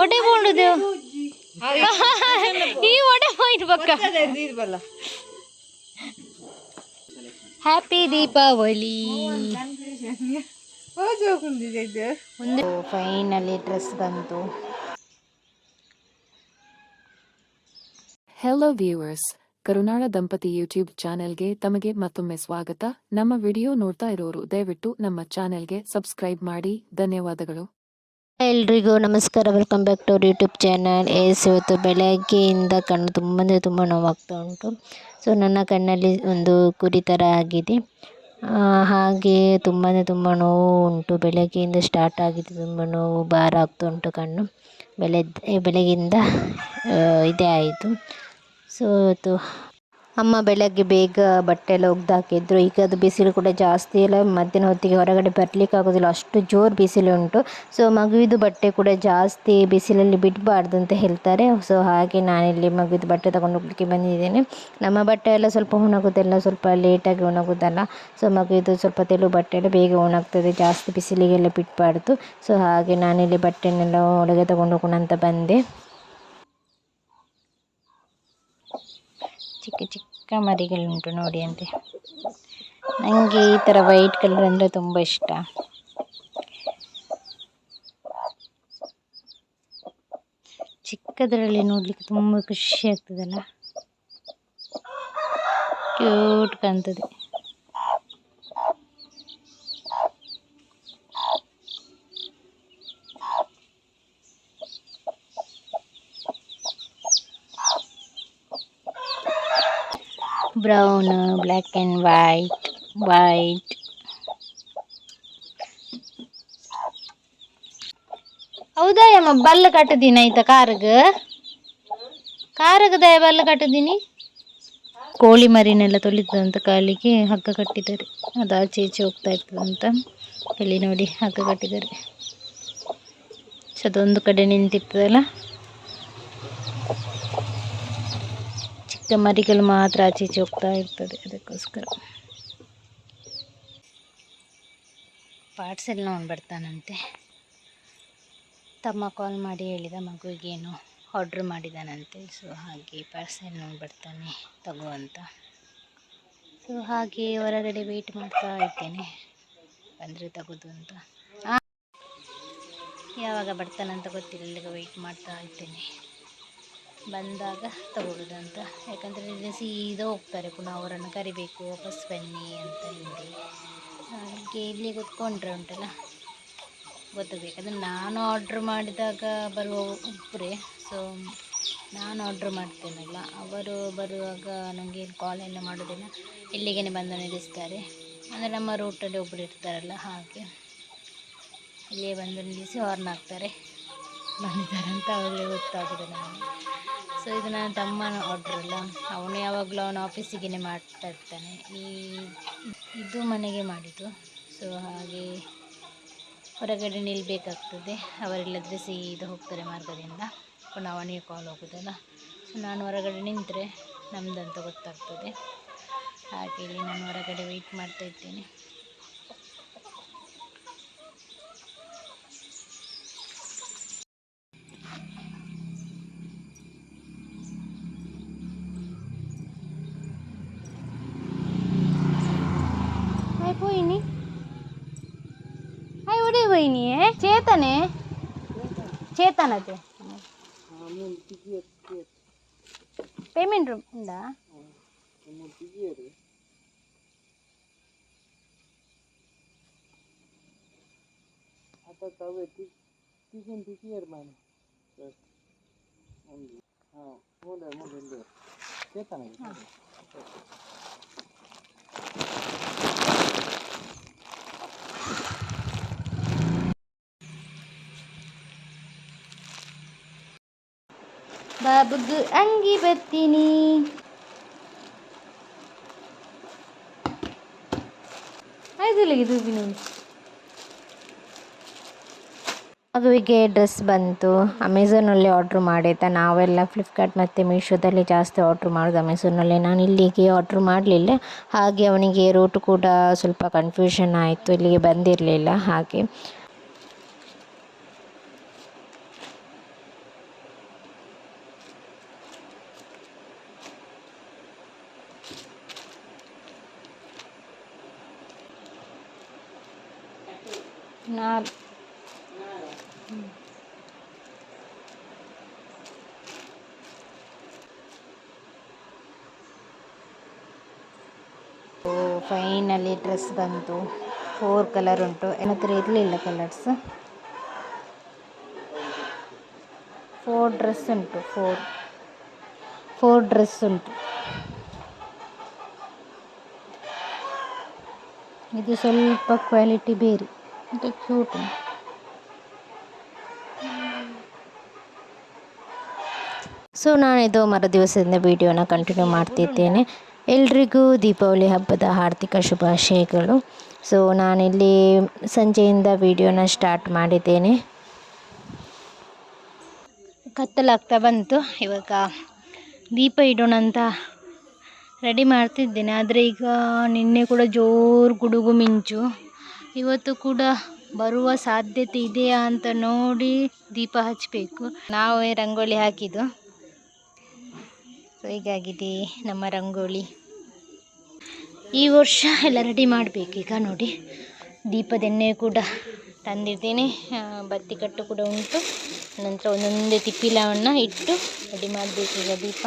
ಒಡೆ ಈ ಒಡೆ ಪಕ್ಕ. ಹ್ಯಾಪಿ ದೀಪಾವಳಿ ಒಂದು ಫೈನಲಿ ಡ್ರೆಸ್ ಬಂತು. ಹೆಲೋ ವ್ಯೂವರ್ಸ್ ಕರುನಾಳ ದಂಪತಿ ಯೂಟ್ಯೂಬ್ ಚಾನೆಲ್ಗೆ ತಮಗೆ ಮತ್ತೊಮ್ಮೆ ಸ್ವಾಗತ. ನಮ್ಮ ವಿಡಿಯೋ ನೋಡ್ತಾ ಇರೋರು ದಯವಿಟ್ಟು ನಮ್ಮ ಚಾನೆಲ್ಗೆ ಸಬ್ಸ್ಕ್ರೈಬ್ ಮಾಡಿ. ಧನ್ಯವಾದಗಳು. ಎಲ್ರಿಗೂ ನಮಸ್ಕಾರ. Welcome back to YouTube channel S ಇವತ್ತು ಬೆಳಗ್ಗೆಯಿಂದ ಕಣ್ಣು ತುಂಬ ತುಂಬ ನೋವಾಗ್ತಾ ಉಂಟು. ಸೊ ನನ್ನ ಕಣ್ಣಲ್ಲಿ ಒಂದು ಕುರಿ ಥರ ಆಗಿದೆ. ಹಾಗೆ ತುಂಬ ತುಂಬ ನೋವು ಉಂಟು. ಬೆಳಗ್ಗೆಯಿಂದ ಸ್ಟಾರ್ಟ್ ಆಗಿದೆ. ತುಂಬ ನೋವು, ಭಾರ ಆಗ್ತಾ ಉಂಟು ಕಣ್ಣು. ಬೆಳಗ್ಗೆ, ಬೆಳಗ್ಗೆಯಿಂದ ಇದೇ ಆಯಿತು. ಸೊ ಇವತ್ತು ಅಮ್ಮ ಬೆಳಗ್ಗೆ ಬೇಗ ಬಟ್ಟೆ ಎಲ್ಲ ಒಗ್ದು ಹಾಕಿದ್ರು ಈಗ ಅದು ಬಿಸಿಲು ಕೂಡ ಜಾಸ್ತಿ ಇಲ್ಲ. ಮಧ್ಯಾಹ್ನ ಹೊತ್ತಿಗೆ ಹೊರಗಡೆ ಬರ್ಲಿಕ್ಕೆ ಆಗೋದಿಲ್ಲ. ಅಷ್ಟು ಜೋರು ಬಿಸಿಲು ಉಂಟು. ಸೊ ಮಗುವಿದು ಬಟ್ಟೆ ಕೂಡ ಜಾಸ್ತಿ ಬಿಸಿಲಲ್ಲಿ ಬಿಡಬಾರ್ದು ಅಂತ ಹೇಳ್ತಾರೆ. ಸೊ ಹಾಗೆ ನಾನಿಲ್ಲಿ ಮಗುವಿದು ಬಟ್ಟೆ ತಗೊಂಡು ಹೋಗ್ಲಿಕ್ಕೆ ಬಂದಿದ್ದೇನೆ. ನಮ್ಮ ಬಟ್ಟೆ ಎಲ್ಲ ಸ್ವಲ್ಪ ಒಣಗೋದೆಲ್ಲ ಸ್ವಲ್ಪ ಲೇಟಾಗಿ ಒಣಗೋದಲ್ಲ ಸೊ ಮಗುವಿದು ಸ್ವಲ್ಪ ತೆಳು ಬಟ್ಟೆ ಎಲ್ಲ ಬೇಗ ಒಣಗ್ತದೆ ಜಾಸ್ತಿ ಬಿಸಿಲಿಗೆಲ್ಲ ಬಿಡಬಾರ್ದು. ಸೊ ಹಾಗೆ ನಾನಿಲ್ಲಿ ಬಟ್ಟೆನೆಲ್ಲ ಒಳಗೆ ತಗೊಂಡು ಹೋಗೋಣ ಅಂತ ಬಂದೆ. ಚಿಕ್ಕ ಚಿಕ್ಕ ಮರಿಗಳುಂಟು ನೋಡಿ ಅಂತೆ ನನಗೆ ಈ ಥರ ವೈಟ್ ಕಲರ್ ಅಂದರೆ ತುಂಬ ಇಷ್ಟ. ಚಿಕ್ಕದರಲ್ಲಿ ನೋಡಲಿಕ್ಕೆ ತುಂಬ ಖುಷಿ ಆಗ್ತದಲ್ಲ? ಕ್ಯೂಟ್ ಕಾಣ್ತದೆ. Brown black and white white ಹೌದಾ ಅಮ್ಮ ಬಲ್ಲ ಕಟ್ಟದೀನಿ ಆಯ್ತಾ ಕಾರಗ? ಕಾರ್ಗೆ ದಯ ಬಲ್ಲ ಕಟ್ಟದೀನಿ ಕೋಳಿ ಮರಿನೆಲ್ಲ ತೊಳಿತದಂತ ಕಾಲಿಗೆ ಹಗ್ಗ ಕಟ್ಟಿದ್ದಾರೆ. ಅದು ಆಚೆ ಈಚೆ ಹೋಗ್ತಾ ಇರ್ತದಂತ ಇಲ್ಲಿ ನೋಡಿ ಹಗ್ಗ ಕಟ್ಟಿದ್ದಾರೆ. ಸೊ ಅದೊಂದು ಕಡೆ ನಿಂತಿರ್ತದಲ್ಲ? ಚಿಕ್ಕ ಮರಿಗಳು ಮಾತ್ರ ಆಚೆ ಹೋಗ್ತಾ ಇರ್ತದೆ ಅದಕ್ಕೋಸ್ಕರ. ಪಾರ್ಸೆಲ್ ನೋಡಿ ಬರ್ತಾನಂತೆ. ತಮ್ಮ ಕಾಲ್ ಮಾಡಿ ಹೇಳಿದ ಮಗುವಿಗೇನು ಆರ್ಡ್ರ್ ಮಾಡಿದಾನಂತೆ. ಸೊ ಹಾಗೆ ಪಾರ್ಸೆಲ್ ನೋಡಿ ಬರ್ತಾನೆ, ತಗೋ ಅಂತ. ಸೊ ಹಾಗೆ ಹೊರಗಡೆ ವೆಯ್ಟ್ ಮಾಡ್ತಾ ಇದ್ದೇನೆ. ಬಂದರೆ ತಗೋದು ಅಂತ. ಯಾವಾಗ ಬರ್ತಾನಂತ ಗೊತ್ತಿಲ್ಲ ವೆಯ್ಟ್ ಮಾಡ್ತಾ ಇದ್ದೇನೆ. ಬಂದಾಗ ತಗೊಳ್ಳೋದಂತ ಯಾಕಂದರೆ ಇಲ್ಲಿ ಸೀದಾ ಹೋಗ್ತಾರೆ, ಪುನಃ ಅವರನ್ನು ಕರಿಬೇಕು, ವಾಪಸ್ ಬನ್ನಿ ಅಂತ ಹೇಳಿ. ಹಾಗೆ ಇಲ್ಲಿ ಕೂತ್ಕೊಂಡ್ರೆ ಉಂಟಲ್ಲ, ಗೊತ್ತಾಗಬೇಕು. ಅಂದರೆ ನಾನು ಆರ್ಡ್ರ್ ಮಾಡಿದಾಗ ಬರುವ ಒಬ್ಬರೇ ಸೊ ನಾನು ಆರ್ಡ್ರ್ ಮಾಡ್ತೇನಲ್ಲ. ಅವರು ಬರುವಾಗ ನನಗೆ ಕಾಲ್ ಎಲ್ಲ ಮಾಡೋದಿಲ್ಲ. ಇಲ್ಲಿಗೆ ಬಂದು ನಿಲ್ಲಿಸ್ತಾರೆ. ಅಂದರೆ ನಮ್ಮ ರೂಟಲ್ಲಿ ಒಬ್ಬರು ಇರ್ತಾರಲ್ಲ, ಹಾಗೆ. ಇಲ್ಲಿಯೇ ಬಂದು ನಿಲ್ಲಿಸಿ ಹಾರ್ನ್ ಹಾಕ್ತಾರೆ. ಬಂದಿದ್ದಾರೆ ಅಂತ ಅವರಿಗೆ ಗೊತ್ತಾಗಿದೆ ನನಗೆ. ಸೊ ಇದು ನನ್ನ ತಮ್ಮನ ಆರ್ಡ್ರ್ ಅಲ್ಲ. ಅವನು ಯಾವಾಗಲೂ ಅವನು ಆಫೀಸಿಗೆ ಮಾಡ್ತಾ ಇರ್ತಾನೆ. ಈ ಇದು ಮನೆಗೆ ಮಾಡಿದ್ದು. ಸೊ ಹಾಗೆ ಹೊರಗಡೆ ನಿಲ್ಲಬೇಕಾಗ್ತದೆ ಅವರಿಲ್ಲದ್ರೆ ಇದು ಹೋಗ್ತಾರೆ ಮಾರ್ಗದಿಂದ. ಅವನಿಗೆ ಕಾಲ್ ಹೋಗೋದಲ್ಲ. ಸೊ ನಾನು ಹೊರಗಡೆ ನಿಂತರೆ ನಮ್ಮದಂತ ಗೊತ್ತಾಗ್ತದೆ. ಹಾಗೆ ನಾನು ಹೊರಗಡೆ ವೆಯ್ಟ್ ಮಾಡ್ತಾ ಇದ್ದೇನೆ. हाय उडे वहिनी आहे चेतन आहे चेतन ते పేమెంట్ ఉందా ಬಾಬುಗ್ ಅಂಗಿ ಬರ್ತೀನಿ ಆಯ್ತಲ್ಲ ಇದು ನೋಡಿ ಮಗುವಿಗೆ ಡ್ರೆಸ್ ಬಂತು. ಅಮೆಝಾನಲ್ಲಿ ಆರ್ಡ್ರ್ ಮಾಡಿದ್ದ. ನಾವೆಲ್ಲ ಫ್ಲಿಪ್ಕಾರ್ಟ್ ಮತ್ತು ಮೀಶೋದಲ್ಲಿ ಜಾಸ್ತಿ ಆರ್ಡ್ರ್ ಮಾಡೋದು. ಅಮೆಝಾನಲ್ಲಿ ನಾನು ಇಲ್ಲಿಗೆ ಆರ್ಡ್ರ್ ಮಾಡಲಿಲ್ಲ. ಹಾಗೆ ಅವನಿಗೆ ರೂಟ್ ಕೂಡ ಸ್ವಲ್ಪ ಕನ್ಫ್ಯೂಷನ್ ಆಯಿತು. ಇಲ್ಲಿಗೆ ಬಂದಿರಲಿಲ್ಲ. ಹಾಗೆ ನಾಲ್ ಫೈನಲಿ ಡ್ರೆಸ್ ಬಂತು. ಫೋರ್ ಕಲರ್ ಉಂಟು. ನನ್ನ ಇರಲಿಲ್ಲ ಕಲರ್ಸ್ ಫೋರ್ ಡ್ರೆಸ್ ಉಂಟು ಫೋರ್ ಫೋರ್ ಡ್ರೆಸ್ ಉಂಟು. ಇದು ಸ್ವಲ್ಪ ಕ್ವಾಲಿಟಿ ಬೇರೆ. ಇದು ಕ್ಯೂಟ್ ಸೊ ನಾನಿದು ಮರು ದಿವಸದಿಂದ ವಿಡಿಯೋನ ಕಂಟಿನ್ಯೂ ಮಾಡ್ತಿದ್ದೇನೆ. ಎಲ್ರಿಗೂ ದೀಪಾವಳಿ ಹಬ್ಬದ ಆರ್ಥಿಕ ಶುಭಾಶಯಗಳು. ಸೊ ನಾನಿಲ್ಲಿ ಸಂಜೆಯಿಂದ ವಿಡಿಯೋನ ಸ್ಟಾರ್ಟ್ ಮಾಡಿದ್ದೇನೆ. ಕತ್ತಲಾಗ್ತಾ ಬಂತು. ಇವಾಗ ದೀಪ ಇಡೋಣ ಅಂತ ರೆಡಿ ಮಾಡ್ತಿದ್ದೇನೆ. ಆದರೆ ಈಗ ನಿನ್ನೆ ಕೂಡ ಜೋರು ಗುಡುಗು ಮಿಂಚು. ಇವತ್ತು ಕೂಡ ಬರುವ ಸಾಧ್ಯತೆ ಇದೆಯಾ ಅಂತ ನೋಡಿ ದೀಪ ಹಚ್ಚಬೇಕು ನಾವೇ ರಂಗೋಲಿ ಹಾಕಿದ್ದು. ಸೊ ಹೀಗಾಗಿದೆ ನಮ್ಮ ರಂಗೋಲಿ. ಈ ವರ್ಷ ಎಲ್ಲ ರೆಡಿ ಮಾಡಬೇಕು ಈಗ ನೋಡಿ. ದೀಪದೆಣ್ಣೆ ಕೂಡ ತಂದಿದ್ದೇನೆ ಬತ್ತಿ ಕಟ್ಟು ಕೂಡ ಉಂಟು. ನಂತರ ಒಂದೊಂದೇ ತಿಪ್ಪಿಲವನ್ನು ಇಟ್ಟು ರೆಡಿ ಮಾಡಬೇಕು ಈಗ ದೀಪ.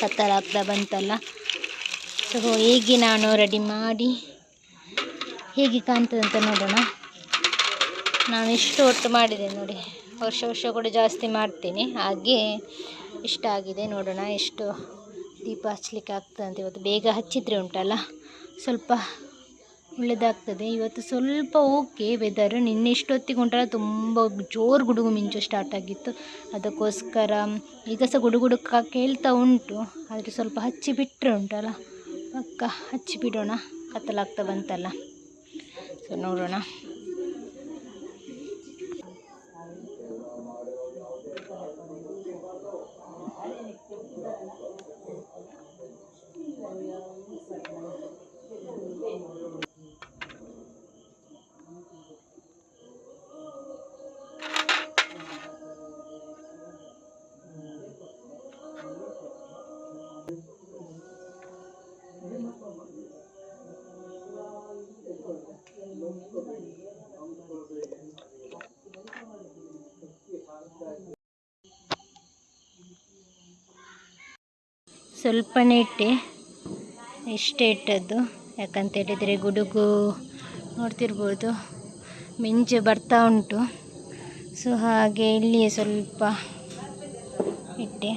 ಕತ್ತಲಾಗ್ತಾ ಬಂತಲ್ಲ. ಸೊ ಹೇಗೆ ನಾನು ರೆಡಿ ಮಾಡಿ ಹೇಗೆ ಕಾಣ್ತದೆ ಅಂತ ನೋಡೋಣ. ನಾನು ಇಷ್ಟು ಒಟ್ಟು ಮಾಡಿದೆ ನೋಡಿ. ವರ್ಷ ವರ್ಷ ಕೂಡ ಜಾಸ್ತಿ ಮಾಡ್ತೀನಿ. ಹಾಗೆ ಇಷ್ಟ ಆಗಿದೆ ನೋಡೋಣ. ಎಷ್ಟು ದೀಪ ಹಚ್ಚಲಿಕ್ಕೆ ಆಗ್ತದೆ ಇವತ್ತು. ಬೇಗ ಹಚ್ಚಿದರೆ ಉಂಟಲ್ಲ. ಸ್ವಲ್ಪ ಒಳ್ಳೆಯದಾಗ್ತದೆ ಇವತ್ತು ಸ್ವಲ್ಪ ಓಕೆ ವೆದರ್ ನಿನ್ನೆ ಇಷ್ಟೊತ್ತಿಗೆ ಉಂಟಲ್ಲ, ತುಂಬ ಜೋರು ಗುಡುಗು ಮಿಂಚು ಸ್ಟಾರ್ಟ್ ಆಗಿತ್ತು. ಅದಕ್ಕೋಸ್ಕರ ಈಗ ಸಹ ಗುಡುಗುಡು ಕೇಳ್ತಾ ಉಂಟು. ಆದರೆ ಸ್ವಲ್ಪ ಹಚ್ಚಿ ಬಿಟ್ಟರೆ ಉಂಟಲ್ಲ. ಪಕ್ಕ ಹಚ್ಚಿ ಬಿಡೋಣ ಕತ್ತಲಾಗ್ತಾ ಬಂತಲ್ಲ. สนุกเลยนะ ಸ್ವಲ್ಪನೇ ಇಟ್ಟೆ. ಇಷ್ಟೇ ಇಟ್ಟದ್ದು. ಯಾಕಂತ ಹೇಳಿದರೆ ಗುಡುಗು ನೋಡ್ತಿರ್ಬೋದು. ಮಿಂಚು ಬರ್ತಾ ಉಂಟು. ಸೊ ಹಾಗೆ ಇಲ್ಲಿಯೇ ಸ್ವಲ್ಪ ಇಟ್ಟೆ.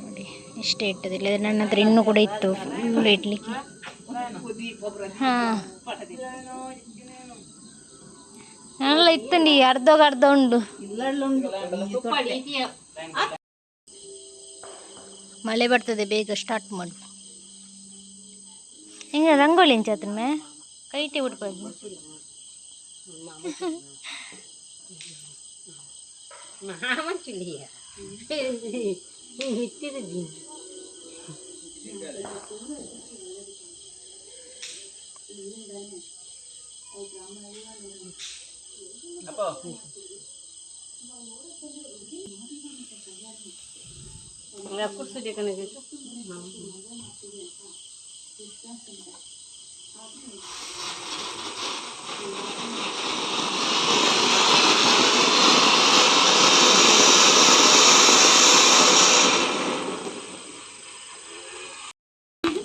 ನೋಡಿ ಇಷ್ಟೇ ಇಟ್ಟದ್ದು ಇಲ್ಲದ್ರೆ ನನ್ನ ಹತ್ರ ಇನ್ನೂ ಕೂಡ ಇತ್ತು. ಫುಲ್ ಇಡ್ಲಿಕ್ಕೆ. ಎಲ್ಲ ಇತ್ತಂಡಿ ಅರ್ಧೋಗ ಅರ್ಧ ಉಂಡು. ಮಳೆ ಬರ್ತದೆ ಬೇಗ ಸ್ಟಾರ್ಟ್ ಮಾಡು. ಹಿಂಗೆ ರಂಗೋಲಿ ಇಂಚಾತ್ರ ಮೇ ಕೈಟಿ அப்பா আমরা করছি যেখানে গেছি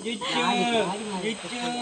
Good job. Good job.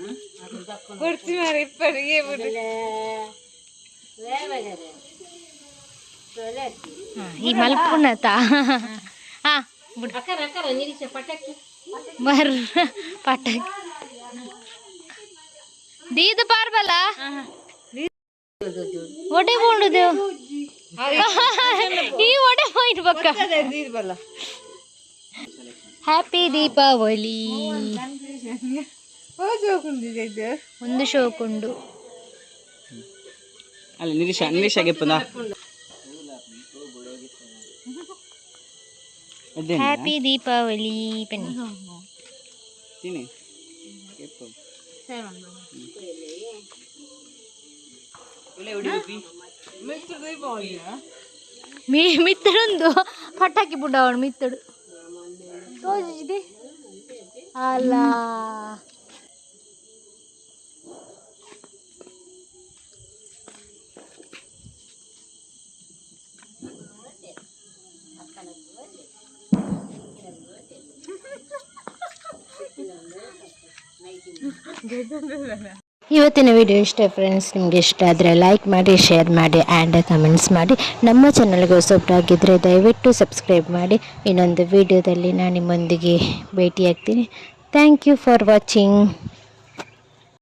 ತಕ್ಕದ್ದು ಮಾರಿ ಹಾ, ಈ ಮಲ್ಪುಣತ. ಹಾ ಬಿಡು. ಬರ್ ಪಟಾಕಿ. ದೀದ ಪಾರ್ಬಲ. ಒಡೆ ಬೋಂಡುದು ಈ ಒಡೆ ಹೋಯ್ತು ಪಕ್ಕ ಹ್ಯಾಪಿ ದೀಪಾವಳಿ ಒಂದು ಶೋಕುಂಡು ಅಲ್ಲ ನಿರೀಕ್ಷ ನಿರೀಕ್ಷೆಗೆ ಪುನಃ ಅದೇನಾ? ಹ್ಯಾಪಿ ದೀಪಾವಳಿ ಬನ್ನಿ ತಿನ್ನಿ ಕೆಪ್ಪು. ಮೀ ಮಿತ್ತಡೊಂದು ಪಟಾಕಿ ಬುಡ್ಡ ಅವನು ಮಿತ್ತಡು ಇವತ್ತಿನ ವಿಡಿಯೋ ಇಷ್ಟ ಫ್ರೆಂಡ್ಸ್ ನಿಮಗೆ ಇಷ್ಟ ಆದರೆ ಲೈಕ್ ಮಾಡಿ ಶೇರ್ ಮಾಡಿ ಆ್ಯಂಡ್ ಕಮೆಂಟ್ಸ್ ಮಾಡಿ. ನಮ್ಮ ಚಾನಲ್ಗೆ ಹೊಸಬ್ರಾಗಿದ್ದರೆ ದಯವಿಟ್ಟು ಸಬ್ಸ್ಕ್ರೈಬ್ ಮಾಡಿ. ಇನ್ನೊಂದು ವಿಡಿಯೋದಲ್ಲಿ ನಾನು ನಿಮ್ಮೊಂದಿಗೆ ಭೇಟಿಯಾಗ್ತೀನಿ. Thank you for watching